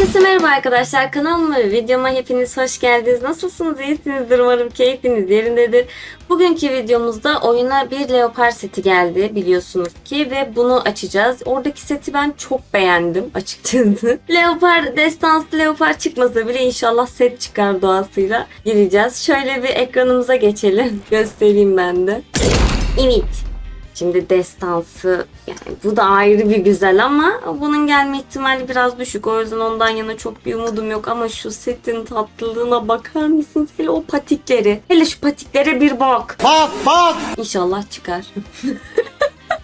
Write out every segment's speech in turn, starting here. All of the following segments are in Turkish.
Herkese merhaba arkadaşlar. Kanalıma ve videoma hepiniz hoş geldiniz. Nasılsınız? İyisinizdir umarım. Keyfiniz yerindedir. Bugünkü videomuzda oyuna bir leopar seti geldi biliyorsunuz ki ve bunu açacağız. Oradaki seti ben çok beğendim açıkçası. leopar, destansı leopar çıkmasa bile inşallah set çıkar doğasıyla gireceğiz. Şöyle bir ekranımıza geçelim. Göstereyim ben de. Evet. Şimdi destansı yani bu da ayrı bir güzel ama bunun gelme ihtimali biraz düşük. O yüzden ondan yana çok bir umudum yok ama şu setin tatlılığına bakar mısınız? Hele o patikleri. Hele şu patiklere bir bak. Bak bak. İnşallah çıkar.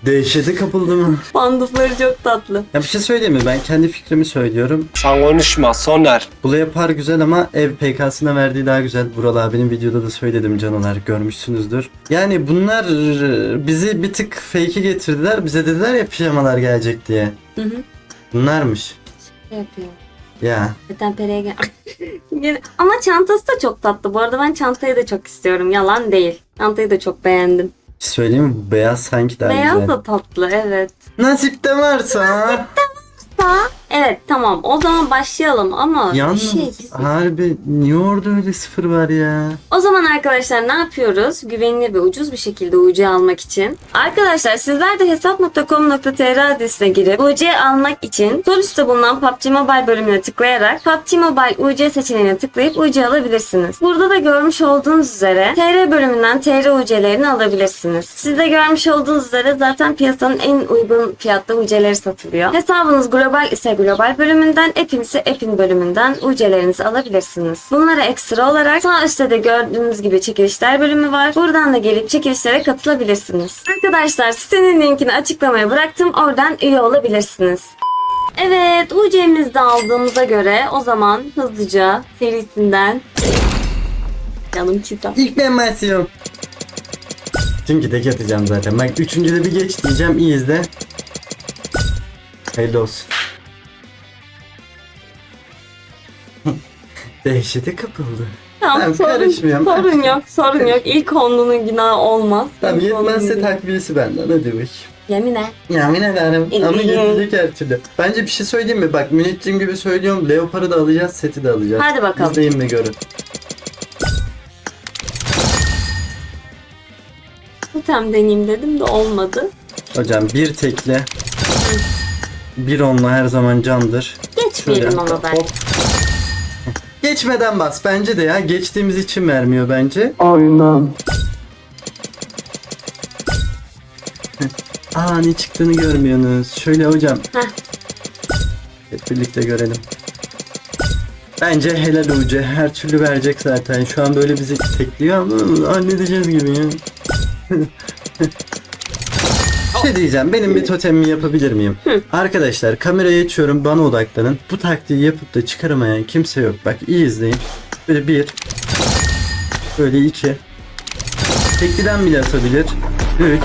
Dehşete kapıldı mı? Bandufları çok tatlı. Ya bir şey söyleyeyim mi? Ben kendi fikrimi söylüyorum. Sen konuşma Soner. Bu yapar güzel ama ev PK'sına verdiği daha güzel. Vural abinin videoda da söyledim canolar görmüşsünüzdür. Yani bunlar bizi bir tık fake'i getirdiler. Bize dediler ya pijamalar gelecek diye. Hı hı. Bunlarmış. Ne yapıyor? Ya Zaten pereye gel. Ama çantası da çok tatlı. Bu arada ben çantayı da çok istiyorum. Yalan değil. Çantayı da çok beğendim. Söyleyeyim mi? Bu beyaz sanki daha Beyaz güzel. da tatlı evet. Nasipte varsa. Sa evet tamam o zaman başlayalım ama bir Yalnız şey harbi niye orada öyle sıfır var ya? O zaman arkadaşlar ne yapıyoruz? Güvenilir ve ucuz bir şekilde UC almak için. Arkadaşlar sizler de hesap.com.tr adresine girip UC almak için sol üstte bulunan PUBG Mobile bölümüne tıklayarak PUBG Mobile UC seçeneğine tıklayıp UC alabilirsiniz. Burada da görmüş olduğunuz üzere TR bölümünden TR UC'lerini alabilirsiniz. Siz de görmüş olduğunuz üzere zaten piyasanın en uygun fiyatta UC'leri satılıyor. Hesabınız global ise global bölümünden, app'in ise app'in bölümünden UC'lerinizi alabilirsiniz. Bunlara ekstra olarak sağ üstte de gördüğünüz gibi çekilişler bölümü var. Buradan da gelip çekilişlere katılabilirsiniz. Arkadaşlar sitenin linkini açıklamaya bıraktım. Oradan üye olabilirsiniz. Evet, UC'mizi de aldığımıza göre o zaman hızlıca serisinden Canım çita. İlk ben başlıyorum. Çünkü tek atacağım zaten. Bak üçüncüde bir geç diyeceğim. İyi izle. Hayırlı olsun. Dehşete kapıldı. Tamam, Ben sorun, karışmıyorum. sorun yok, sorun yok. İlk onlunun günahı olmaz. Tamam İlk onlunun yetmezse günahı- takviyesi benden. Hadi bakayım. Yemin et. Yemin ederim. İyi, Ama getirecek her türlü. Bence bir şey söyleyeyim mi? Bak müneccim gibi söylüyorum. Leopar'ı da alacağız, seti de alacağız. Hadi bakalım. İzleyin ve görün. Totem deneyeyim dedim de olmadı. Hocam bir tekle. Bir onla her zaman candır. Geçmeyelim ama ben. Hop. Geçmeden bas bence de ya. Geçtiğimiz için vermiyor bence. Aynen. Aa ne çıktığını görmüyorsunuz. Şöyle hocam. Heh. Hep birlikte görelim. Bence helal ucu. Her türlü verecek zaten. Şu an böyle bizi tekliyor ama halledeceğiz gibi ya. Bir şey diyeceğim. Benim bir totemimi yapabilir miyim? Arkadaşlar kamerayı açıyorum. Bana odaklanın. Bu taktiği yapıp da çıkaramayan kimse yok. Bak iyi izleyin. Böyle bir. Böyle iki. Tekliden bile atabilir. Üç.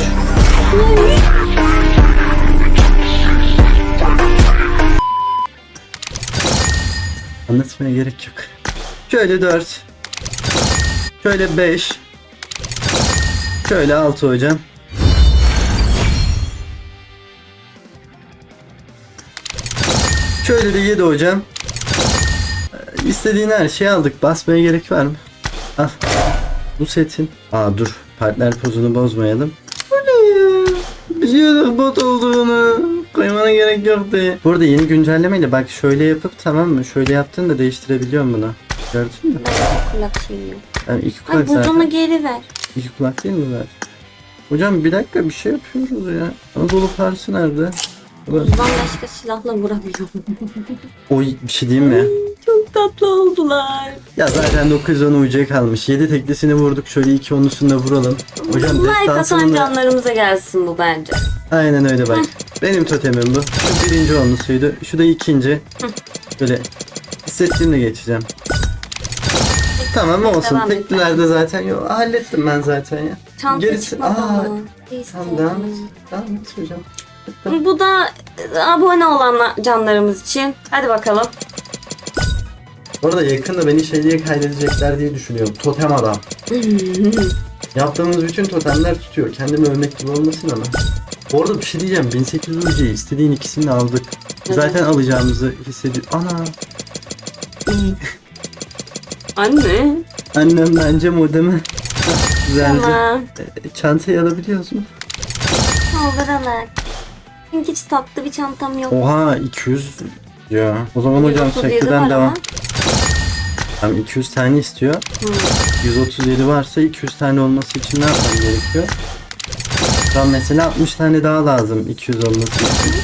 Anlatmaya gerek yok. Şöyle 4. Şöyle 5. Şöyle 6 hocam. Şöyle de 7 hocam. Ee, İstediğin her şeyi aldık. Basmaya gerek var mı? Al. Bu setin. Aa dur. Partner pozunu bozmayalım. Bu ne ya? Biliyorduk bot olduğunu. Koymana gerek yoktu. Burada yeni güncellemeyle bak şöyle yapıp tamam mı? Şöyle yaptın da değiştirebiliyorum bunu. Gördün mü? Ben kulak yok. Yani iki Ay kulak zaten. buzunu geri ver. İki kulak değil mi zaten? Hocam bir dakika bir şey yapıyoruz ya. Anadolu Parsı nerede? Buzdan başka silahla vuramıyorum. O bir şey diyeyim mi? Çok tatlı oldular. Ya zaten 910 UC kalmış. 7 teklisini vurduk. Şöyle 2 onlusunu da vuralım. Hocam Like atan destansının canlarımıza gelsin bu bence. Aynen öyle bak. Benim totemim bu. Şu birinci onlusuydu. Şu da ikinci. Böyle hissettiğimle geçeceğim. Tamam olsun. Devam et. Teklilerde zaten yok. Hallettim ben zaten ya. Çanta Gerisi- çıkmadı Aa, mı? Tamam devam et. Devam et hocam. Bu da e, abone olan canlarımız için. Hadi bakalım. Bu arada yakında beni şey diye kaydedecekler diye düşünüyorum. Totem adam. Yaptığımız bütün totemler tutuyor. Kendimi övmek gibi olmasın ama. Bu arada bir şey diyeceğim. 1800 UC istediğin ikisini de aldık. Zaten alacağımızı hissediyor. Ana. Anne. Annem bence modemi güzelce Tamam. e, çantaya alabiliyoruz mu? Olur alak. Çünkü hiç tatlı bir çantam yok. Oha 200 ya. O zaman hocam 137 sektörden var devam. ama. Tam 200 tane istiyor. Hmm. 137 varsa 200 tane olması için ne yapmam gerekiyor? Tam mesela 60 tane daha lazım 200 olması için.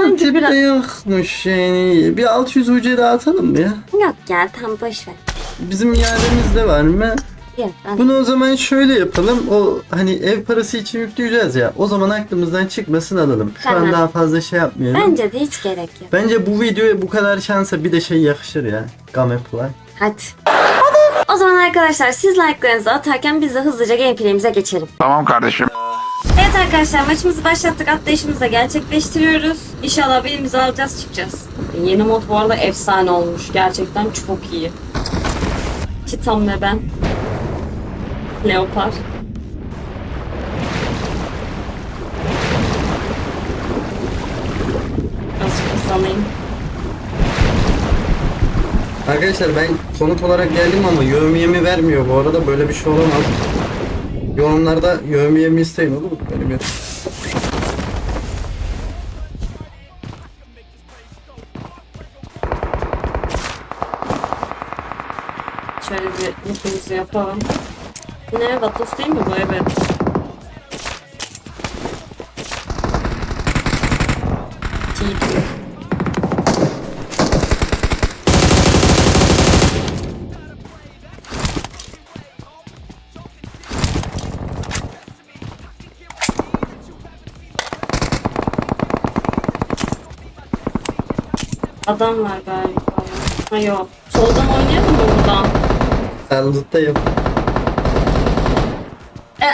Bence biraz- yokmuş yani. Bir 600 UC daha atalım mı ya? Yok ya tam boş ver. Bizim iademiz de var mı? Yok ben... Bunu o zaman şöyle yapalım. O hani ev parası için yükleyeceğiz ya. O zaman aklımızdan çıkmasın alalım. Şu Tamam. an daha fazla şey yapmayalım. Bence... Bence de hiç gerek yok. bu videoya bu kadar şansa bir de şey yakışır ya. Game Play. Hadi. O zaman arkadaşlar siz like'larınızı atarken biz de hızlıca gameplay'imize geçelim. Tamam kardeşim. Evet arkadaşlar maçımızı başlattık. Atlayışımızı da gerçekleştiriyoruz. İnşallah birimizi alacağız çıkacağız. Yeni mod bu arada efsane olmuş. Gerçekten çok iyi. Çitam ve ben. Leopar. Birazcık hızlanayım. Arkadaşlar ben konuk olarak geldim ama yövmiyemi vermiyor. Bu arada böyle bir şey olamaz. Yorumlarda yövmiyemi isteyin olur mu? Böyle bir... yapalım. Ne? Vatos değil mi bu? Evet. T2. Adam var galiba. Ha yok. Soldan oynayalım mı buradan? Elbette E,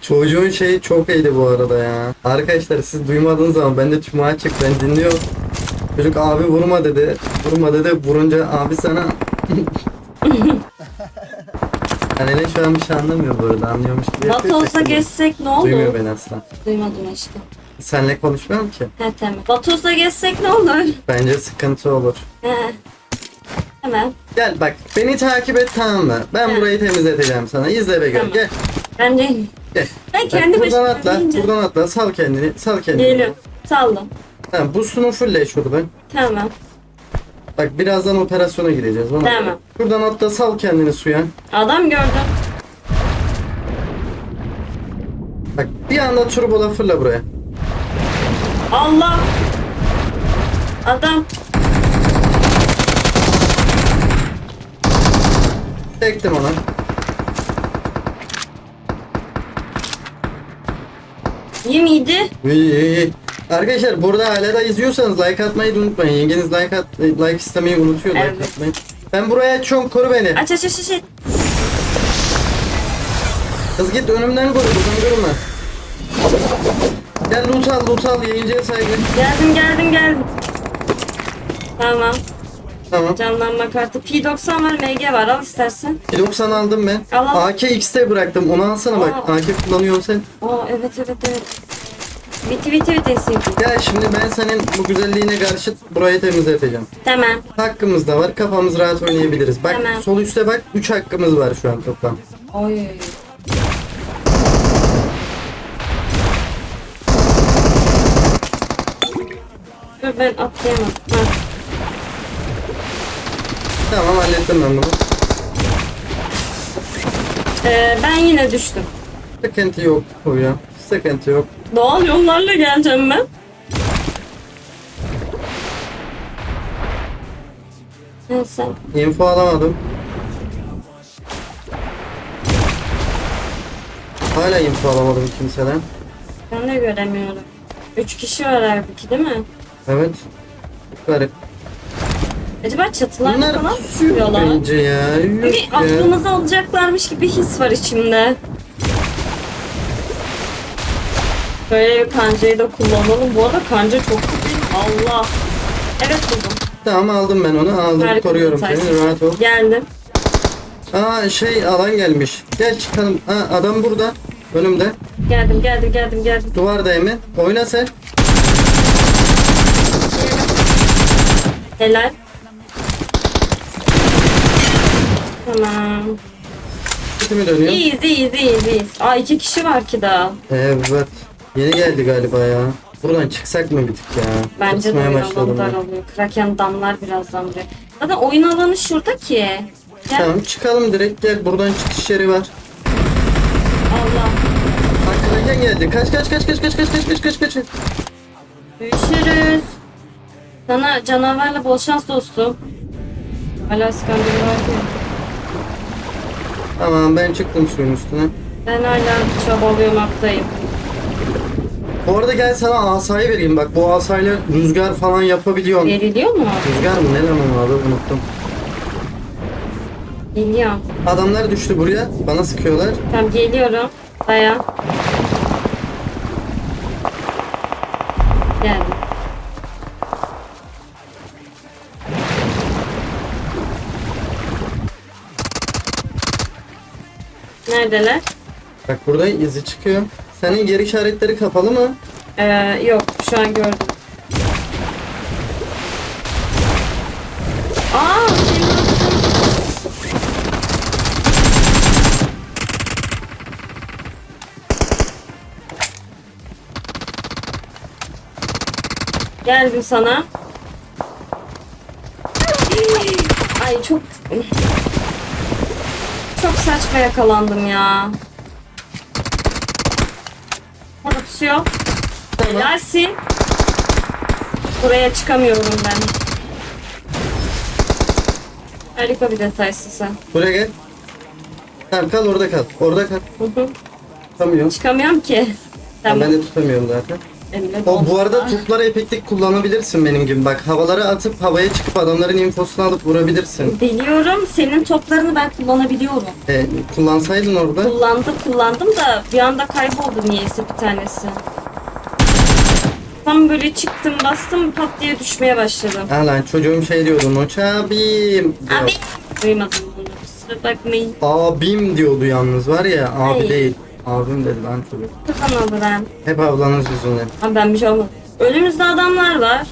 Çocuğun şeyi çok iyiydi bu arada ya. Arkadaşlar siz duymadığınız zaman ben de tüm açık ben dinliyorum. Çocuk abi vurma dedi. Vurma dedi. Vurunca abi sana Yani ne şu an bir şey anlamıyor arada. Anlıyormuş gibi yapıyor. Vatos'a şekilde. geçsek ne olur? Duymuyor beni asla. Duymadım işte. Senle konuşmuyorum ki. He tamam. Vatos'a geçsek ne olur? Bence sıkıntı olur. He. Hemen. Gel bak beni takip et tamam mı? Ben He. burayı temizleteceğim sana. İzle ve gör. Tamam. Gel. Ben de Gel. ben Bak, kendi buradan başıma atla. deyince. Buradan atla. Sal kendini. Sal kendini. Geliyorum. Saldım. Tamam boostunu fullle şurada. Tamam. Bak birazdan operasyona gireceğiz. Bana Tamam. bak. Şuradan atla sal kendini suya. Adam gördüm. Bak bir anda turbola fırla buraya. Allah. Adam. Çektim onu. İyi miydi? İyi, iyi, iyi. Arkadaşlar burada hala da izliyorsanız like atmayı da unutmayın. Yengeniz like at like istemeyi unutuyor like Evet. atmayı. Ben buraya açıyorum koru beni. Aç aç aç aç. Kız git önümden koru buradan durma. Gel loot al loot al yayıncıya saygı. Geldim geldim geldim. Tamam. Tamam. Canlanma kartı. P90 var MG var al istersen. 90 aldım ben. Al, al. Bıraktım onu alsana bak. Aa. AK kullanıyorsun sen. Aa evet evet evet. Viti viti SUV. Gel şimdi ben senin bu güzelliğine karşı burayı temizleteceğim. Tamam. Hakkımız da var. Kafamız rahat oynayabiliriz. Bak Tamam. sol üstte bak 3 hakkımız var şu an toplam. Oy. Dur ben atlayamam. Ha. Tamam hallettim ben bunu. Ee, ben yine düştüm. Sıkıntı yok Huya. Sıkıntı yok. Doğal yollarla geleceğim ben. Neyse. Info alamadım. Hala info alamadım kimseden. Ben de göremiyorum. Üç kişi var halbuki değil mi? Evet. Garip. Acaba çatılarda Bunlar falan pusuyor sürüyorlar? bence ya. Yok Bir ya. aklımızı alacaklarmış gibi his var içimde. Böyle bir kancayı da kullanalım. Bu arada kanca çok güzel. Allah. Evet buldum. Tamam aldım ben onu. Aldım Harika koruyorum seni. Rahat ol. Geldim. Aa şey alan gelmiş. Gel çıkalım. Ha adam burada. Önümde. Geldim geldim geldim geldim. Duvarda Emin. Oyna sen. Helal. Tamam. Kötü mü dönüyor? İyiyiz iyiyiz iyiyiz iyiyiz. Aa iki kişi var ki daha. Evet. Yeni geldi galiba ya. Buradan çıksak mı bir tık ya? Bence de Tırsmaya oyun başladım alanı ben. daralıyor. Kraken damlar birazdan buraya. Zaten oyun alanı şurada ki. Gel. Tamam çıkalım direkt gel. Buradan çıkış yeri var. Allah. Kraken geldi. Kaç kaç kaç kaç kaç kaç kaç kaç kaç kaç. Görüşürüz. Sana canavarla bol şans dostum. Hala skandal var diyor. Tamam ben çıktım suyun üstüne. Ben hala çabalıyormaktayım. Bu arada gel sana asayı vereyim. Bak bu asayla rüzgar falan yapabiliyorsun. Veriliyor mu? Rüzgar mı? Ne lan adı? Unuttum. Geliyorum. Adamlar düştü buraya. Bana sıkıyorlar. Tamam geliyorum. Dayan. Neredeler? Bak burada izi çıkıyor. Senin geri işaretleri kapalı mı? Ee, yok şu an gördüm. Aa, senin Geldim sana. Ay çok saçma yakalandım ya. Tamam. Helalsin. Buraya çıkamıyorum ben. Harika bir detaysın sen. Buraya gel. Tamam kal orada kal. Orada kal. Hı hı. Tutamıyorum. Çıkamıyorum ki. Tamam. Ben de tutamıyorum zaten. Elimde O bu arada doldu. toplara epeklik kullanabilirsin benim gibi. Bak havalara atıp havaya çıkıp adamların infosunu alıp vurabilirsin. Biliyorum senin toplarını ben kullanabiliyorum. E, kullansaydın orada. Kullandım kullandım da bir anda kayboldu niyeyse bir tanesi. Tam böyle çıktım bastım pat diye düşmeye başladım. Ha lan çocuğum şey diyordu. Noç abim. diyor. Abi. Duymadım bunu kusura bakmayın. Abim diyordu yalnız var ya. Abi Ay. değil. Abim dedi lan çocuk. Ben. Hep ablanız yüzünden. Abi ben bir şey olmadı. Önümüzde adamlar var.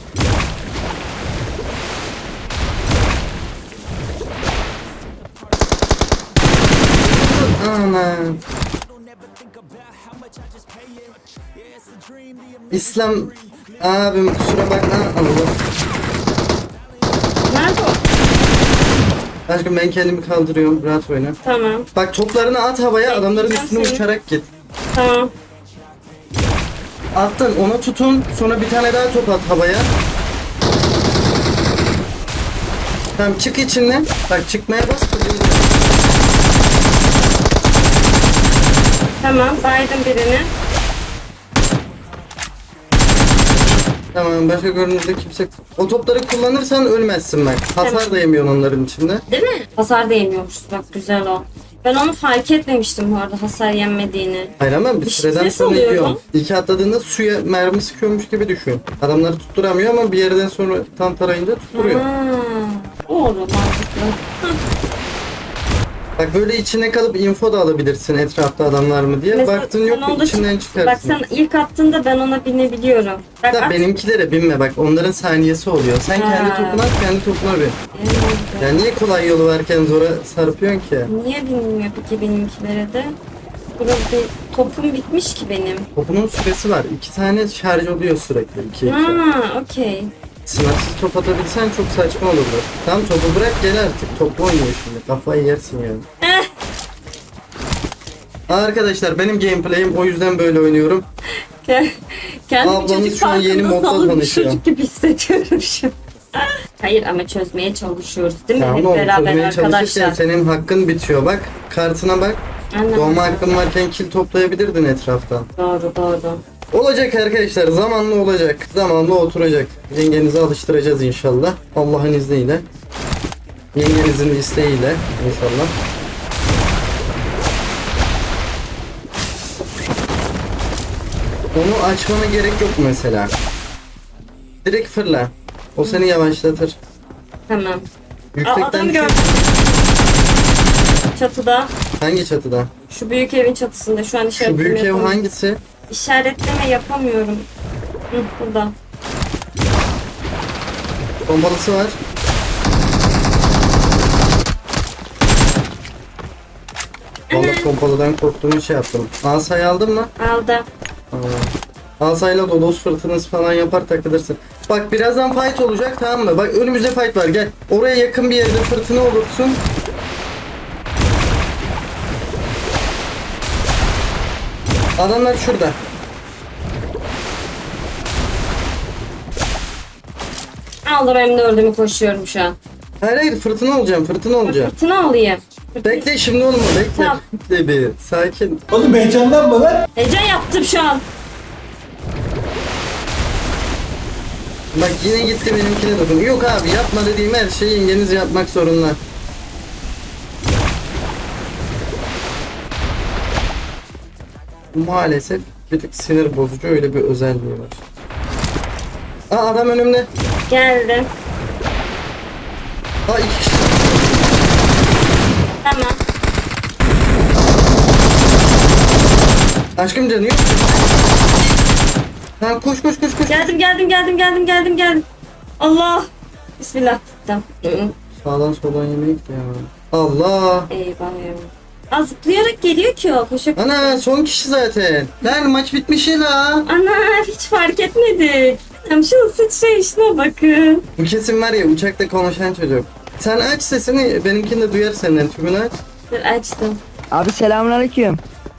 Ana. İslam abim kusura bakma Allah. Nerede o? Aşkım ben kendimi kaldırıyorum rahat oyna. Tamam. Bak toplarını at havaya adamların Bekleyeceğim üstüne seni. uçarak git. Tamam. Attın ona tutun sonra bir tane daha top at havaya. Tamam çık içinden. Bak çıkmaya bas. Tamam. Baydım birini. Tamam başka görünürde kimse... O topları kullanırsan ölmezsin bak. Hasar Tamam. da yemiyorsun onların içinde. Değil mi? Hasar değmiyormuş. Bak güzel o. Ben onu fark etmemiştim bu arada hasar yenmediğini. Hayır ama bir Bir şey süreden sonra oluyor yiyorsun. atladığında suya mermi sıkıyormuş gibi düşün. Adamları tutturamıyor ama bir yerden sonra tam tarayınca tutturuyor. Ha, doğru mantıklı. Bak böyle içine kalıp info da alabilirsin etrafta adam var mı diye. mesela Baktın sen yok onda içinden çık- çıkarsın. Bak sen ilk attığında ben ona binebiliyorum. Bak Da at. benimkilere binme bak onların saniyesi oluyor. Sen Ha. kendi topuna at kendi topuna bin. Ee, Ya niye kolay yolu varken zora sarpıyorsun ki? Niye binmiyor peki benimkilere de? Burada topum bitmiş ki benim. Topunun süresi var. İki tane şarj oluyor sürekli. İki iki. Ha, okey. Sınırsız top atabilsen çok saçma olurdu. Tamam topu bırak gel artık. Toplu oynuyor şimdi. Kafayı yersin yani. Eh, Arkadaşlar benim gameplay'im o yüzden böyle oynuyorum. ke- Kendimi Ablanız çocuk şu an yeni parkında modda salınmış tanışıyor. çocuk gibi hissediyorum şu an. Hayır ama çözmeye çalışıyoruz değil mi? Hep oğlum beraber çözmeye çalışırken arkadaşlar. senin hakkın bitiyor. Bak kartına bak. Anladım. Doğma hakkın varken kill toplayabilirdin etraftan. Doğru doğru. Olacak arkadaşlar zamanlı olacak. Zamanlı oturacak. Yengenizi alıştıracağız inşallah. Allah'ın izniyle. Yengenizin isteğiyle inşallah. Onu açmana gerek yok mesela. Direkt fırla. O seni yavaşlatır. Tamam. Aa, adam gördüm. Çatıda. Hangi çatıda? Şu büyük evin çatısında. Şu an Şu işaretleme büyük ev yapamıyorum. hangisi? İşaretleme yapamıyorum. Hı, burada. Pompalısı var. Vallahi pompalıdan korktuğumu şey yaptım. Asayı aldın mı? Aldı. Aa. Asayla dodos fırtınası falan yapar takılırsın. Bak birazdan fight olacak tamam mı? Bak önümüzde fight var gel. Oraya yakın bir yerde fırtına olursun. Adamlar şurada. Aldım hem de öldüğümü koşuyorum şu an. Hayır hayır fırtına olacağım fırtına olacağım. Fırtına alayım. Bekle şimdi olma bekle. Tamam. Bekle bir sakin. Oğlum heyecanlanma lan. Heyecan yaptım şu an. Bak yine gitti benimkine dokun. Yok abi yapma dediğim her şeyi yengeniz yapmak zorunda. Maalesef bir tık sinir bozucu öyle bir özelliği var. Aa adam önümde. Geldim. Aa iki kişi. Tamam. Aşkım canı yok. Tamam koş koş koş koş. Geldim geldim geldim geldim geldim geldim. Allah. Bismillah. Tamam. Sağdan soldan gitti ya. Allah. Eyvah eyvah. Aa, zıplayarak geliyor ki o. Koşa koşa. Ana son kişi zaten. Lan maç bitmiş ya la. Ana hiç fark etmedik. Hem şu sıçra işine bakın. Bu kesin var ya uçakta konuşan çocuk. Sen aç sesini benimkini de duyar senden tümünü aç. Dur açtım. Abi selamünaleyküm.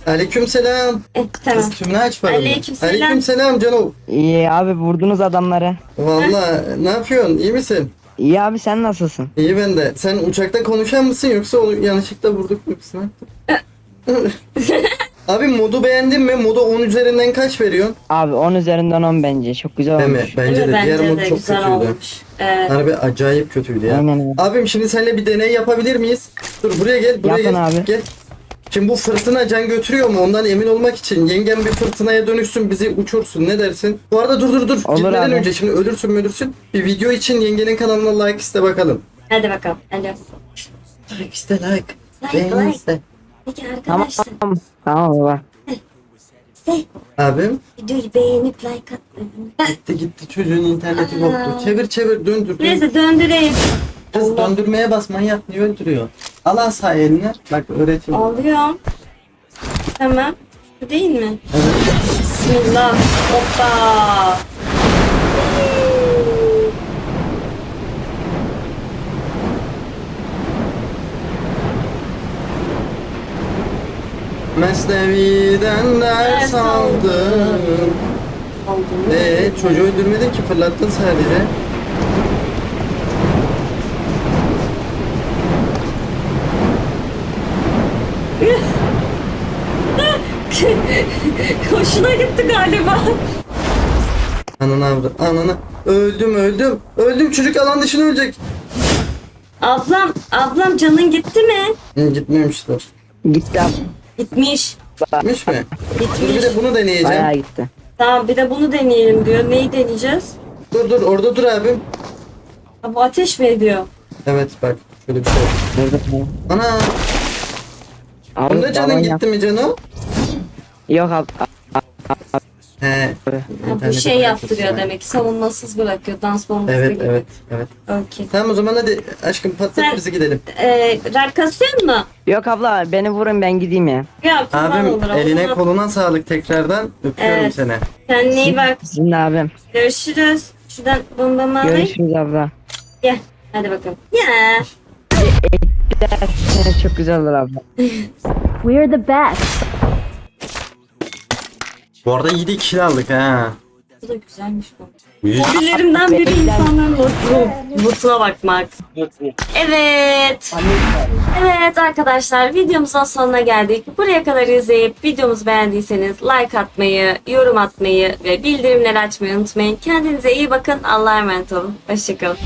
Aleyküm selam. Eh, tamam. Kız tümünü aç bana. Aleykümselam. Aleyküm selam canım. İyi abi vurdunuz adamları. Valla ne yapıyorsun iyi misin? İyi abi sen nasılsın? İyi ben de. Sen uçakta konuşan mısın yoksa onu yanlışlıkla vurduk mu? Ne yaptın? Abi modu beğendin mi? Moda 10 üzerinden kaç veriyorsun? Abi 10 üzerinden 10 bence. Çok güzel Değil mi? olmuş. Bence Değil mi? de. Diğer Bence mod de çok güzel kötüydü. olmuş. Evet. Harbi acayip kötüydü ya. Aynen öyle. Abim şimdi seninle bir deney yapabilir miyiz? Dur buraya gel, buraya Yapın gel. abi. Gel. Şimdi bu fırtına can götürüyor mu? Ondan emin olmak için yengem bir fırtınaya dönüşsün bizi uçursun. Ne dersin? Bu arada dur dur dur. Olur Gitmeden abi. önce şimdi ölürsün mü ölürsün. Bir video için yengenin kanalına like iste bakalım. Hadi bakalım. Alo. Like iste like. Like, Beğeni like. iste. Peki Tamam arkadaşlar. tamam. Tamam baba. Size Abim videoyu beğenip like atmayı. gitti gitti çocuğun interneti Aa. koptu. Çevir çevir döndür. döndür. Neyse döndüreyim. Kız Allah. döndürmeye bas manyak niye öldürüyor? Al asa eline. Bak öğretiyorum. Alıyorum. Tamam. Bu değil mi? Evet. Bismillah. Hoppa. Mesnevi'den ders aldım. Oldu mu? Ee, çocuğu öldürmedin ki fırlattın sadece. Hoşuna gitti galiba. Ananı avradı. Ananı. Öldüm öldüm. Öldüm çocuk alan dışına ölecek. Ablam, ablam canın gitti mi? Hı, gitmemişler. Gitti abi. Gitmiş. Gitmiş mi? Dur bir Gitmiş. de bunu deneyeceğim. Bayağı gitti. Tamam bir de bunu deneyelim diyor. Neyi deneyeceğiz? Dur dur orada dur abim. Ha, bu ateş mi ediyor? Evet bak şöyle bir şey. Durdu tamam. Ana Abi bunda canın balon gitti mi canım? Yok abi. He. Ha, bu İnternete şey bırakırsın yaptırıyor ha. demek. Savunmasız bırakıyor. Dans bombası Evet gibi. evet evet. Okey. Tamam o zaman hadi aşkım patlat Sen- bizi gidelim. Ee, relkasyon mu? Yok abla beni vurun ben gideyim ya. Ya Abim olur. eline Olur. koluna sağlık tekrardan. Öpüyorum Evet. seni. Kendine iyi bak. Sizin de abim. Görüşürüz. Şuradan bombamı alayım. Görüşürüz abla. Gel. Hadi bakalım. Ya. Evet, çok güzel olur abla. We're the best. Bu arada 7 kill aldık ha. Bu da güzelmiş bu. Hobilerimden biri insanların mutlu, bakmak. Evet. Evet arkadaşlar videomuzun sonuna geldik. Buraya kadar izleyip videomuzu beğendiyseniz like atmayı, yorum atmayı ve bildirimleri açmayı unutmayın. Kendinize iyi bakın. Allah'a emanet olun. Hoşçakalın.